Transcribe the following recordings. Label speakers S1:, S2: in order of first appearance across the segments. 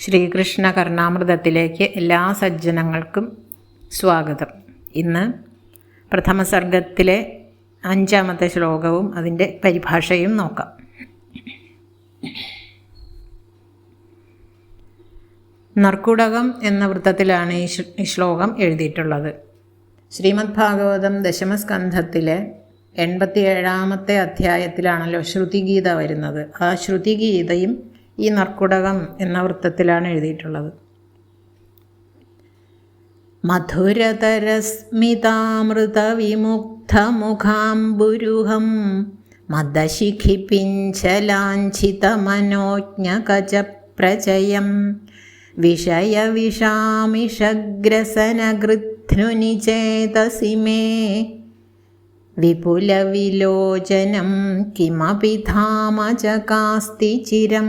S1: ശ്രീകൃഷ്ണ കർണാമൃതത്തിലേക്ക് എല്ലാ സജ്ജനങ്ങൾക്കും സ്വാഗതം. ഇന്ന് പ്രഥമ സർഗത്തിലെ അഞ്ചാമത്തെ ശ്ലോകവും അതിന്റെ പരിഭാഷയും നോക്കാം. നർക്കുടകം എന്ന വൃത്തത്തിലാണ് ഈ ശ്ലോകം എഴുതിയിട്ടുള്ളത്. ശ്രീമദ് ഭാഗവതം ദശമസ്കന്ധത്തിലെ എൺപത്തിയേഴാമത്തെ അധ്യായത്തിലാണല്ലോ ശ്രുതിഗീത വരുന്നത്. ആ ശ്രുതിഗീതയും ഈ നർക്കുടകം എന്ന വൃത്തത്തിലാണ് എഴുതിയിട്ടുള്ളത്. മധുരതരസ്മിതാമൃതവിമുക്തമുഖാംബുരുഹം മദശിഖിപിഞ്ചലാഞ്ചിതമനോജ്ഞകജപ്രജയം വിഷയവിഷാമിഷഗ്രസനഗൃധ്നുനിചേതസി മേ വിപുലവിലോചനം കിമപി ധാമചകാസ്തി ചിരം.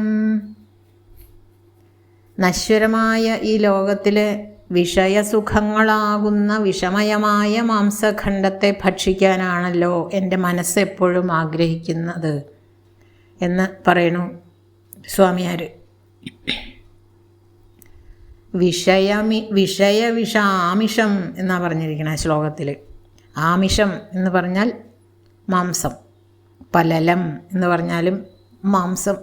S1: നശ്വരമായ ഈ ലോകത്തിലെ വിഷയസുഖങ്ങളാകുന്ന വിഷമയമായ മാംസഖണ്ഡത്തെ ഭക്ഷിക്കാനാണല്ലോ എന്റെ മനസ്സ് എപ്പോഴും ആഗ്രഹിക്കുന്നത് എന്ന് പറയണു സ്വാമിയാർ വിഷയമി വിഷയവിഷാമിഷം എന്നാണ് പറഞ്ഞിരിക്കുന്നത് ശ്ലോകത്തിൽ ആമിഷം എന്ന് പറഞ്ഞാൽ മാംസം പലലം എന്ന് പറഞ്ഞാലും മാംസം.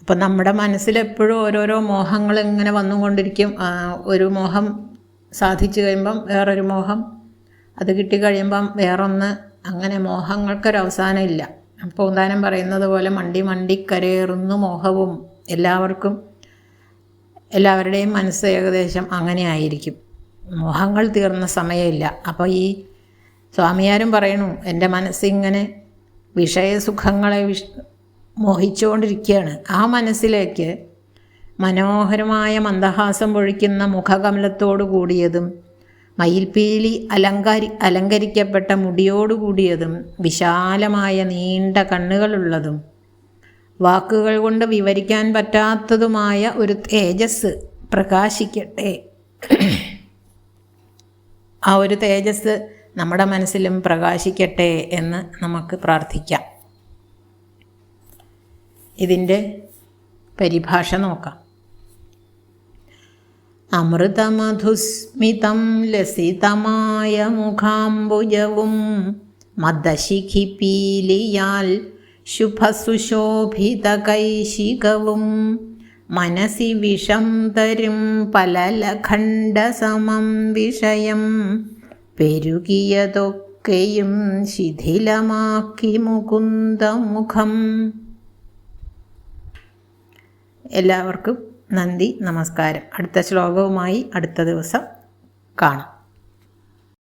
S1: അപ്പം നമ്മുടെ മനസ്സിലെപ്പോഴും ഓരോരോ മോഹങ്ങൾ ഇങ്ങനെ വന്നുകൊണ്ടിരിക്കും. ഒരു മോഹം സാധിച്ചു കഴിയുമ്പം വേറൊരു മോഹം അത് കിട്ടിക്കഴിയുമ്പം വേറൊന്ന്. അങ്ങനെ മോഹങ്ങൾക്കൊരവസാനം ഇല്ല. ഉദാഹരണം പറയുന്നത് പോലെ മണ്ടി മണ്ടി കരയേറുന്നു മോഹവും. എല്ലാവർക്കും എല്ലാവരുടെയും മനസ്സ് ഏകദേശം അങ്ങനെ ആയിരിക്കും. മോഹങ്ങൾ തീർന്ന സമയമില്ല. അപ്പോൾ ഈ സ്വാമിയാരും പറയണു എന്റെ മനസ്സിങ്ങനെ വിഷയസുഖങ്ങളെ വിഷ മോഹിച്ചുകൊണ്ടിരിക്കുകയാണ്. ആ മനസ്സിലേക്ക് മനോഹരമായ മന്ദഹാസം പൊഴിക്കുന്ന മുഖകമലത്തോടു കൂടിയതും മയിൽപീലി അലങ്കാരി അലങ്കരിക്കപ്പെട്ട മുടിയോടു കൂടിയതും വിശാലമായ നീണ്ട കണ്ണുകളുള്ളതും വാക്കുകൾ കൊണ്ട് വിവരിക്കാൻ പറ്റാത്തതുമായ ഒരു തേജസ് പ്രകാശിക്കട്ടെ. ആ ഒരു തേജസ് നമ്മുടെ മനസ്സിലും പ്രകാശിക്കട്ടെ എന്ന് നമുക്ക് പ്രാർത്ഥിക്കാം. ഇതിന്റെ പരിഭാഷ നോക്കാം. അമൃതമധുസ്മിതം ലസിതമായ മുഖാംബുജവും മദശിഖിപീലിയാൽ ശുഭസുശോഭിതകൈശികവും മനസി വിഷം തരും പലലഖണ്ഡസമം വിഷയം. പെരുകിയതൊക്കെയും ശിഥിലമാക്കി മുകുന്ദമുഖം എല്ലാവർക്കും നന്ദി നമസ്കാരം. അടുത്ത ശ്ലോകവുമായി അടുത്ത ദിവസം കാണാം.